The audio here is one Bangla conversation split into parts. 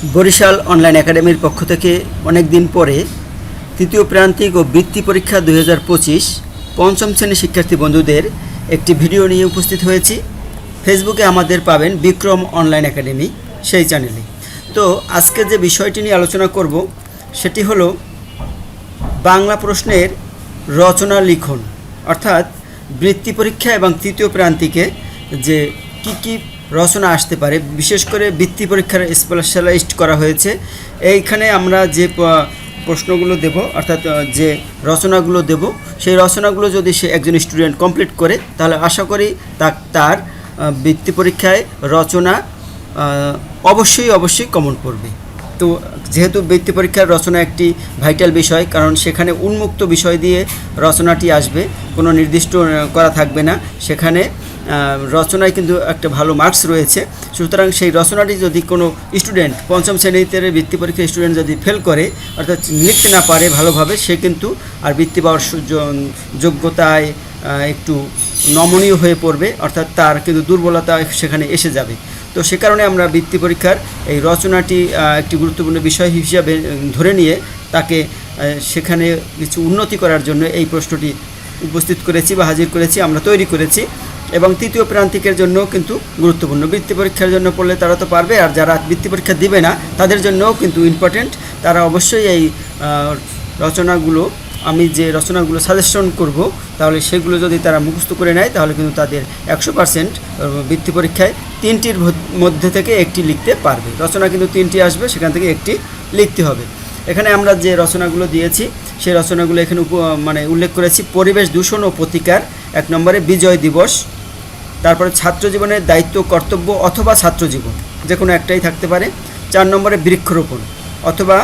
বরিশাল অনলাইন একাডেমির পক্ষ থেকে অনেক দিন পরে তৃতীয় প্রান্তিক ও বৃত্তি পরীক্ষা দুই পঞ্চম শ্রেণির শিক্ষার্থী বন্ধুদের একটি ভিডিও নিয়ে উপস্থিত হয়েছি। ফেসবুকে আমাদের পাবেন বিক্রম অনলাইন একাডেমি সেই চ্যানেলে। তো আজকে যে বিষয়টি নিয়ে আলোচনা করব, সেটি হলো বাংলা প্রশ্নের রচনা লিখন, অর্থাৎ বৃত্তি পরীক্ষা এবং তৃতীয় প্রান্তিকে যে কি কি রচনা আসতে পারে? বিশেষ করে বৃত্তি পরীক্ষার স্পেশালাইজড করা হয়েছে। এইখানে আমরা যে প্রশ্নগুলো দেব, অর্থাৎ যে রচনাগুলো দেব, সেই রচনাগুলো যদি সে একজন স্টুডেন্ট কমপ্লিট করে, তাহলে আশা করি তার বৃত্তি পরীক্ষায় রচনা অবশ্যই অবশ্যই কমন পড়বে। তো, যেহেতু বৃত্তি পরীক্ষার রচনা একটি ভাইটাল বিষয়, কারণ সেখানে উন্মুক্ত বিষয় দিয়ে রচনাটি আসবে, কোনো নির্দিষ্ট করা থাকবে না। সেখানে রচনায় কিন্তু একটা ভালো মার্কস রয়েছে। সুতরাং সেই রচনাটি যদি কোনো স্টুডেন্ট পঞ্চম শ্রেণীতে বৃত্তি পরীক্ষার স্টুডেন্ট যদি ফেল করে, অর্থাৎ লিখতে না পারে ভালোভাবে, সে কিন্তু আর বৃত্তি পাওয়ার যোগ্যতায় একটু নমনীয় হয়ে পড়বে, অর্থাৎ তার কিন্তু দুর্বলতা সেখানে এসে যাবে। তো সে কারণে আমরা বৃত্তি পরীক্ষার এই রচনাটি একটি গুরুত্বপূর্ণ বিষয় হিসাবে ধরে নিয়ে তাকে সেখানে কিছু উন্নতি করার জন্য এই প্রশ্নটি উপস্থিত করেছি বা হাজির করেছি, আমরা তৈরি করেছি। এবং তৃতীয় প্রান্তিকের জন্য কিন্তু গুরুত্বপূর্ণ। বৃত্তি পরীক্ষার জন্য পড়লে তারা তো পারবে, আর যারা বৃত্তি পরীক্ষা দিবে না, তাদের জন্যও কিন্তু ইম্পর্টেন্ট তারা অবশ্যই এই রচনাগুলো, আমি যে রচনাগুলো সাজেশন করব, তাহলে সেগুলো যদি তারা মুখস্থ করে নেয়, তাহলে কিন্তু তাদের একশো পার্সেন্ট বৃত্তি পরীক্ষায় তিনটির মধ্যে থেকে একটি লিখতে পারবে। রচনা কিন্তু তিনটি আসবে, সেখান থেকে একটি লিখতে হবে। এখানে আমরা যে রচনাগুলো দিয়েছি, সেই রচনাগুলো এখানে মানে উল্লেখ করেছি, পরিবেশ দূষণ ও প্রতিকার, এক নম্বরে বিজয় দিবস। তারপরে ছাত্র জীবনের দায়িত্ব, কর্তব্য অথবা ছাত্র জীবন যে কোনো একটাই থাকতে পারে। চার নম্বরে বৃক্ষরোপণ অথবা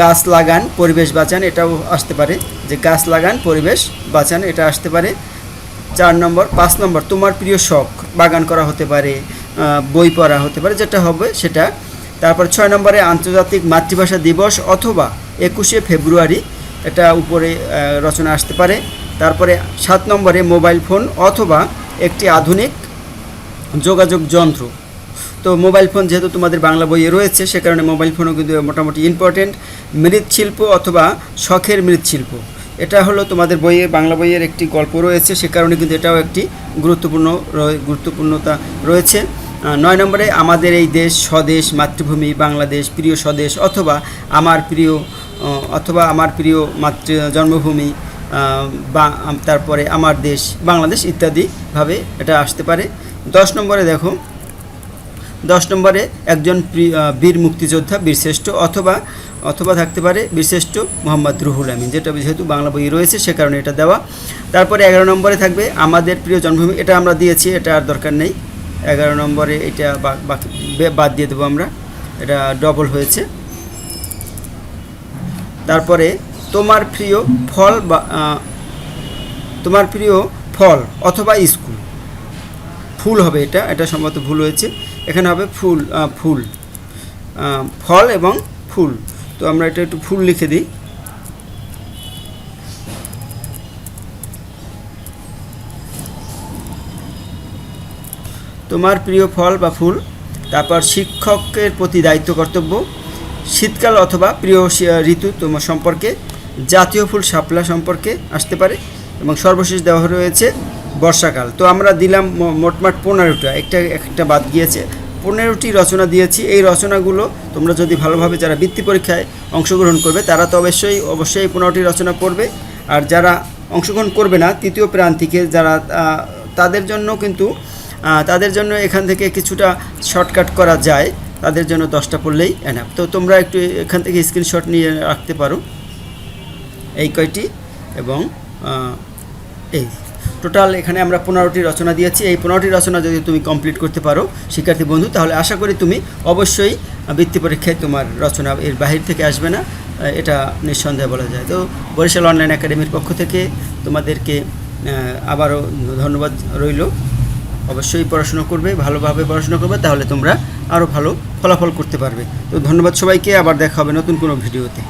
গাছ লাগান, পরিবেশ বাঁচান, এটাও আসতে পারে। যে গাছ লাগান, পরিবেশ বাঁচান, এটা আসতে পারে। চার নম্বর, পাঁচ নম্বর, তোমার প্রিয় শখ, বাগান করা হতে পারে বই পড়া হতে পারে, যেটা হবে সেটা। তারপর ছয় নম্বরে, আন্তর্জাতিক মাতৃভাষা দিবস অথবা একুশে ফেব্রুয়ারি, এটা উপরে রচনা আসতে পারে। তারপরে সাত নম্বরে, মোবাইল ফোন অথবা একটি আধুনিক যোগাযোগ যন্ত্র। তো মোবাইল ফোন যেহেতু তোমাদের বাংলা বইয়ে রয়েছে, সে কারণে মোবাইল ফোনও কিন্তু মোটামুটি ইম্পর্টেন্ট মৃৎশিল্প অথবা শখের মৃৎশিল্প এটা হলো তোমাদের বইয়ে, বাংলা বইয়ের একটি গল্প রয়েছে, সে কারণে কিন্তু এটাও একটি গুরুত্বপূর্ণ গুরুত্বপূর্ণতা রয়েছে। নয় নম্বরে, আমাদের এই দেশ, স্বদেশ, মাতৃভূমি, বাংলাদেশ, প্রিয় স্বদেশ অথবা আমার প্রিয় অথবা আমার প্রিয় মাতৃ, জন্মভূমি বা তারপরে আমার দেশ, বাংলাদেশ ইত্যাদিভাবে এটা আসতে পারে। দশ নম্বরে দেখো, দশ নম্বরে একজন বীর মুক্তিযোদ্ধা বীরশ্রেষ্ঠ অথবা অথবা থাকতে পারে বীরশ্রেষ্ঠ মোহাম্মদ রুহুল আমিন, যেটা যেহেতু বাংলা বই রয়েছে সে কারণে এটা দেওয়া। তারপরে এগারো নম্বরে থাকবে আমাদের প্রিয় জন্মভূমি, এটা আমরা দিয়েছি, এটা আর দরকার নেই। এগারো নম্বরে এটা বাদ দিয়ে দেবো আমরা, এটা ডবল হয়েছে। তারপরে তোমার প্রিয় ফল বা তোমার প্রিয় ফল অথবা স্কুল। ফুল হবে এটা এটা সম্ভবত ভুল হয়েছে। এখানে হবে ফুল ফুল। ফল এবং ফুল। তো আমরা এটা একটু ফুল লিখে দিই। তোমার প্রিয় ফল বা ফুল, তারপর শিক্ষকের প্রতি দায়িত্ব কর্তব্য। শীতকাল অথবা প্রিয় ঋতু তোমার সম্পর্কে জাতীয় ফুল শাপলা সম্পর্কে আসতে পারে এবং সর্বশেষ দেওয়া রয়েছে বর্ষাকাল। তো আমরা দিলাম মোটমাট পনেরোটা। একটা একটা বাদ গিয়েছে। পনেরোটি রচনা দিয়েছি। এই রচনাগুলো তোমরা যদি ভালোভাবে যারা বৃত্তি পরীক্ষায় অংশগ্রহণ করবে, তারা তো অবশ্যই অবশ্যই পনেরোটি রচনা পড়বে। আর যারা অংশগ্রহণ করবে না, তৃতীয় প্রান্তিকে যারা তাদের জন্য কিন্তু তাদের জন্য এখান থেকে কিছুটা শর্টকাট করা যায়। তাদের জন্য দশটা পড়লেই এনাফ তো তোমরা একটু এখান থেকে স্ক্রিনশট নিয়ে রাখতে পারো। এই কয়টি এবং এই। টোটাল এখানে আমরা পনেরোটি রচনা দিয়েছি। এই পনেরোটি রচনা যদি তুমি কমপ্লিট করতে পারো, শিক্ষার্থী বন্ধু, তাহলে আশা করি তুমি অবশ্যই বৃত্তি পরীক্ষায় তোমার রচনা এর বাহির থেকে আসবে না। এটা নিঃসন্দেহে বলা যায়। তো বরিশাল অনলাইন একাডেমির পক্ষ থেকে তোমাদেরকে আবারও ধন্যবাদ রইল। অবশ্যই পড়াশোনা করবে, ভালোভাবে পড়াশোনা করবে, তাহলে তোমরা আরও ভালো ফলাফল করতে পারবে। তো ধন্যবাদ সবাইকে। আবার দেখা হবে নতুন কোনো ভিডিওতে।